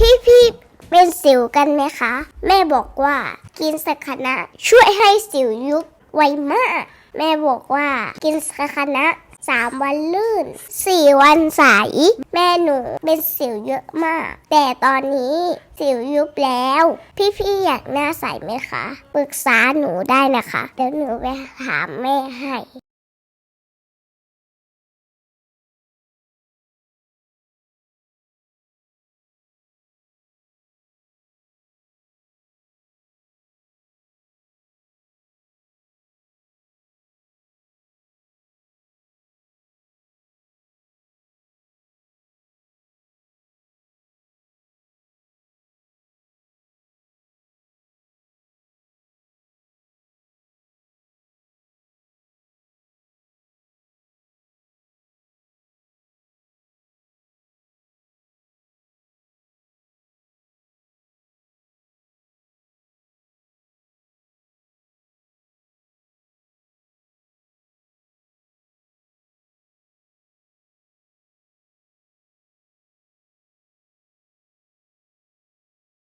พี่พี่เป็นสิวกันไหมคะ แม่บอกว่ากินสักคณะช่วยให้สิวยุบไวมาก แม่บอกว่ากินสักคณะสามวันลื่นสี่วันใสแม่หนูเป็นสิวเยอะมาก แต่ตอนนี้สิวยุบแล้ว พี่ๆอยากหน้าใสไหมคะ ปรึกษาหนูได้นะคะ เดี๋ยวหนูไปถามแม่ให้